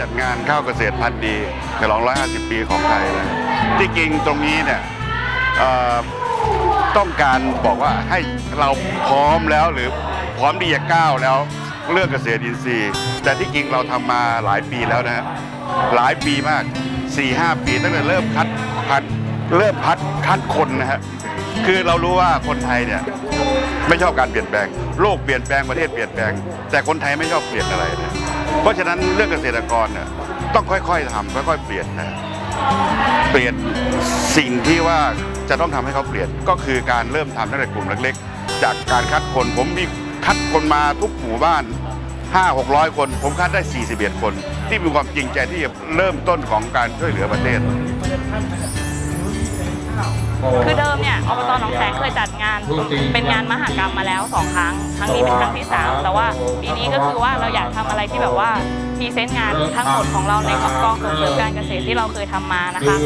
จัดงานข้าวเกษตรพันธุ์ดีฉลอง 150 ปีของไทยนะที่จริงตรงนี้เนี่ยต้องการบอกว่าให้เราพร้อมแล้วหรือพร้อมที่จะก้าวแล้วเรื่องเกษตรอินทรีย์ แต่ที่จริงเราทำมาหลายปีแล้วนะหลายปีมาก 4-5 ปีตั้งแต่เริ่มคัดคัดเริ่มพัดคัดคนนะฮะคือเรารู้ว่าคนไทยเนี่ยไม่ชอบการเปลี่ยนแปลง โลกเปลี่ยนแปลงประเทศเปลี่ยนแปลง แต่คนไทยไม่ชอบเปลี่ยนอะไรนะ เพราะฉะนั้นเรื่องเกษตรกรเนี่ยต้องค่อยๆทำค่อยๆเปลี่ยนนะเปลี่ยนสิ่งที่ว่าจะต้องทำให้เขาเปลี่ยนก็คือการเริ่มทำตั้งแต่กลุ่มเล็กๆ จากการคัดคนผมมีคัดคนมาทุกหมู่บ้าน 5 600 คน ผมคัดได้ 41 คน ที่มีความจริงใจที่จะเริ่มต้นของการช่วยเหลือประเทศ คือเดิมเนี่ยอบตหนองแสงเคยจัดงาน เป็นงานมหกรรมมาแล้วสองครั้ง ครั้งนี้เป็นครั้งที่สามแต่ว่าปีนี้ก็คือว่าเราอยากทำอะไรที่แบบว่า พรีเซนต์งานทั้งหมดของเราในกองส่งเสริมการเกษตรที่เราเคยทำมานะคะ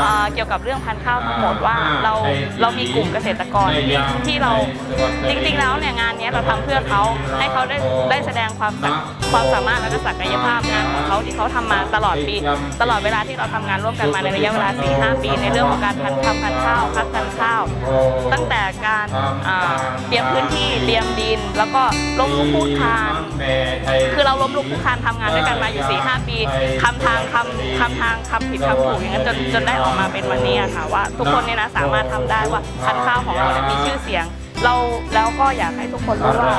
เอ่อเกี่ยวกับเรื่องพันธุ์ข้าวทั้งหมดว่าเราเรามีกลุ่มเกษตรกรที่ที่เราจริงๆแล้วเนี่ยงานเนี้ยเราทำเพื่อเขาให้เขาได้ได้แสดงความศักความสามารถและก็ศักยภาพงานของเขาที่เขาทำมาตลอดปีตลอดเวลาที่เราทำงานร่วมกันมาในระยะเวลา 4-5 ปี ในเรื่องของการพันธุ์ทำพันธุ์ข้าวคัดพันธุ์ข้าว ตั้งแต่การอ่าเตรียมพื้นที่เตรียมดิน แล้วก็ล้มลุกคลุกคลาน คือเราล้มลุกคลุกคลานทำงานด้วยกันมาอยู่4-5ปีทำทางทำทำทางทำผิดทำถูกอย่างนั้นจนจนได้ออกมาเป็นวันนี้อะค่ะ ว่าทุกคนเนี่ยนะสามารถทำได้ว่าพันธุ์ข้าวของเราเนี่ยมีชื่อเสียงเราแล้วก็อยากให้ทุกคนรู้ว่า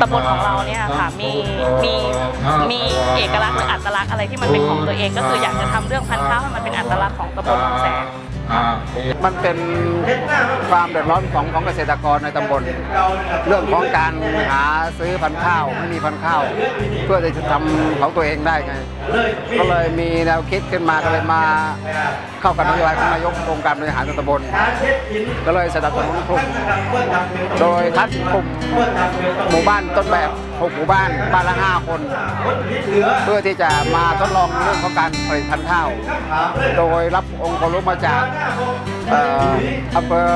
ตำบลของเราเนี่ยค่ะมีมีมีเอกลักษณ์หรืออัตลักษณ์อะไรที่มันเป็นของตัวเอง ก็คืออยากจะทำเรื่องพันธุ์ข้าวให้มันเป็นอัตลักษณ์ของตำบลหนองแสง มันเป็นความเดือดร้อนของของเกษตรกรในตำบล เรื่องของการหาซื้อพันธุ์ข้าวไม่มีพันธุ์ข้าว เพื่อจะทำของตัวเองได้ไง ก็เลยมีแนวคิดขึ้นมาก็เลยมาเข้ากับนโยบายของนายกองค์การบริหารส่วนตำบล ก็เลยสนับสนุนกลุ่มโดยคัดกลุ่มหมู่บ้านต้นแบบ 6หมู่บ้านบ้านละ5คน เพื่อที่จะมาทดลองเรื่องของการผลิตพันธุ์ข้าว โดยรับองค์ความรู้มาจากอำเภอ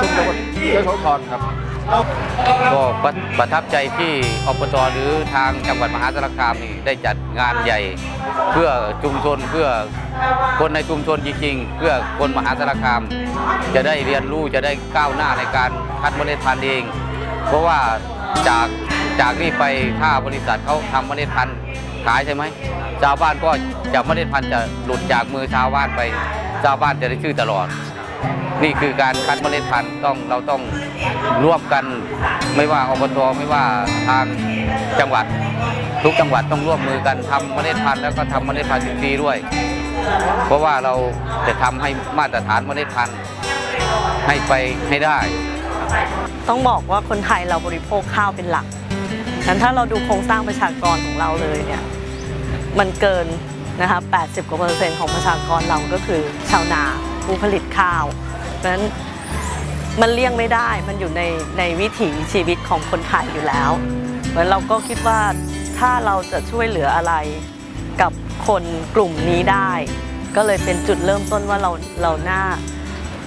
ชุมจังหวัดยโสธรครับก็ประประทับใจที่อบตหรือทางจังหวัดมหาสารคามนี่ได้จัดงานใหญ่ เพื่อชุมชนเพื่อคนในชุมชนจริงๆ เพื่อคนมหาสารคาม จะได้เรียนรู้จะได้ก้าวหน้าในการคัดเมล็ดพันธุ์เอง เพราะว่าจาก จากนี้ไปถ้าบริษัทเขาทำเมล็ดพันธุ์ขายใช่ไหมชาวบ้านก็จะเมล็ดพันธุ์จะหลุดจากมือชาวบ้านไปชาวบ้านจะได้ชื่อตลอด นี่คือการคัดเมล็ดพันธุ์ต้องเราต้องร่วมกันไม่ว่าอบตไม่ว่าทางจังหวัด ทุกจังหวัดต้องร่วมมือกันทำเมล็ดพันธุ์แล้วก็ทำเมล็ดพันธุ์อินทรีย์ด้วย เพราะว่าเราจะทำให้มาตรฐานเมล็ดพันธุ์ให้ไปให้ได้ ต้องบอกว่าคนไทยเราบริโภคข้าวเป็นหลัก งั้นถ้าเราดูโครงสร้างประชากรของเราเลยเนี่ยมันเกินนะคะ80 กว่าเปอร์เซ็นต์ของประชากรเราก็คือชาวนาผู้ผลิตข้าวเพราะฉะนั้นมันเลี่ยงไม่ได้ มันอยู่ในในวิถีชีวิตของคนไทยอยู่แล้ว เหมือนเราก็คิดว่าถ้าเราจะช่วยเหลืออะไรกับคนกลุ่มนี้ได้ ก็เลยเป็นจุดเริ่มต้นว่าเราเราน่า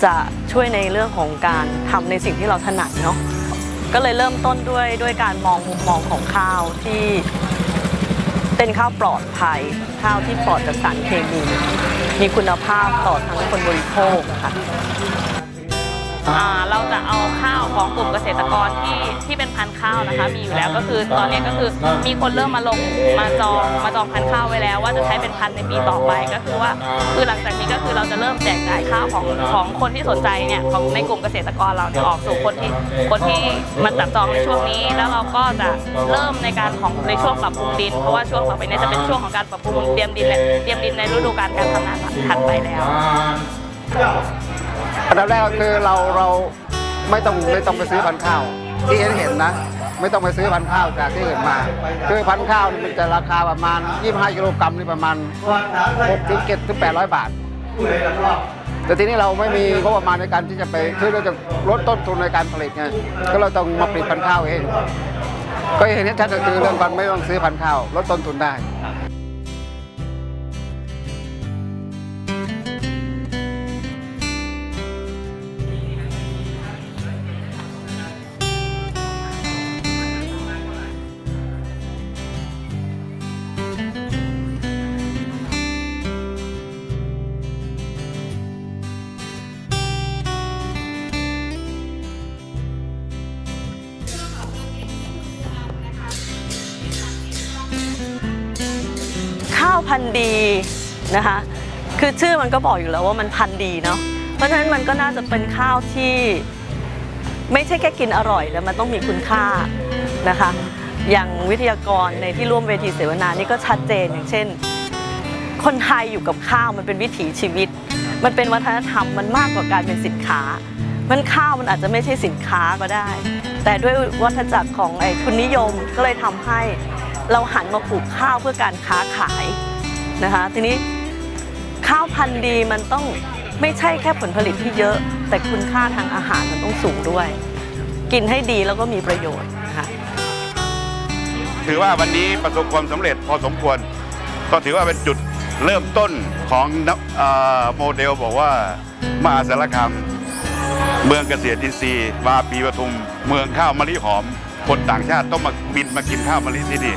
จะช่วยในเรื่องของการทำในสิ่งที่เราถนัดเนาะ ก็เลยเริ่มต้นด้วยด้วยการมองมุมมองของข้าวที่เป็นข้าวปลอดภัย ข้าวที่ปลอดจากสารเคมี มีคุณภาพต่อทั้งคนบริโภคค่ะ อ่าเราจะเอาข้าวของกลุ่มเกษตรกรที่ที่เป็นพันธุ์ข้าวนะคะ มีอยู่แล้วก็คือตอนนี้ก็คือมีคนเริ่มมาลงมาจองมาจองพันธุ์ข้าวไว้แล้ว ว่าจะใช้เป็นพันธุ์ในปีต่อไปก็คือว่า คือหลังจากนี้ก็คือเราจะเริ่มแจกจ่ายข้าวของของคนที่สนใจเนี่ยของในกลุ่มเกษตรกรเราเนี่ยออกสู่คนที่คนที่มาจับจองในช่วงนี้ แล้วเราก็จะเริ่มในการของในช่วงปรับปรุงดิน เพราะว่าช่วงต่อไปเนี้จะเป็นช่วงของการปรับปรุงเตรียมดินและเตรียมดินในฤดูกาลการทำงานถัดไปแล้ว อันดับแรกก็คือเราเราไม่ต้องไม่ต้องไปซื้อพันธุ์ข้าว ที่เห็นเห็นนะ ไม่ต้องไปซื้อพันธุ์ข้าวจากที่อื่นมา คือพันธุ์ข้าวนี่มันจะราคาประมาณ 25กิโลกรัมนี่ประมาณ6ถึง7ถึง800 บาท แต่ทีนี้เราไม่มีงบประมาณในการที่จะไปคือเราจะลดต้นทุนในการผลิตไงก็เราต้องมาผลิตพันธุ์ข้าวเอง ก็เห็นชัดก็คือเรื่องการไม่ต้องซื้อพันธุ์ข้าวลดต้นทุนได้ พันธุ์ดีนะคะ คือชื่อมันก็บอกอยู่แล้วว่ามันพันธุ์ดีเนาะ เพราะฉะนั้นมันก็น่าจะเป็นข้าวที่ไม่ใช่แค่กินอร่อยแล้วมันต้องมีคุณค่านะคะ อย่างวิทยากรในที่ร่วมเวทีเสวนานี่ก็ชัดเจนอย่างเช่น คนไทยอยู่กับข้าวมันเป็นวิถีชีวิต มันเป็นวัฒนธรรมมันมากกว่าการเป็นสินค้า มันข้าวมันอาจจะไม่ใช่สินค้าก็ได้ แต่ด้วยวัฏจักรของไอ้ทุนนิยมก็เลยทำให้เราหันมาปลูกข้าวเพื่อการค้าขาย นะคะ ทีนี้ข้าวพันธุ์ดีมันต้องไม่ใช่แค่ผลผลิตที่เยอะ แต่คุณค่าทางอาหารมันต้องสูงด้วย กินให้ดีแล้วก็มีประโยชน์นะคะถือว่าวันนี้ประสบความสำเร็จพอสมควร ก็ถือว่าเป็นจุดเริ่มต้นของนเอ่อโมเดลบอกว่ามหาสารคามเมืองเกษตรอินทรีย์มาปีปทุม เมืองข้าวมะลิหอม คนต่างชาติต้องมาบินมากินข้าวมะลิที่นี่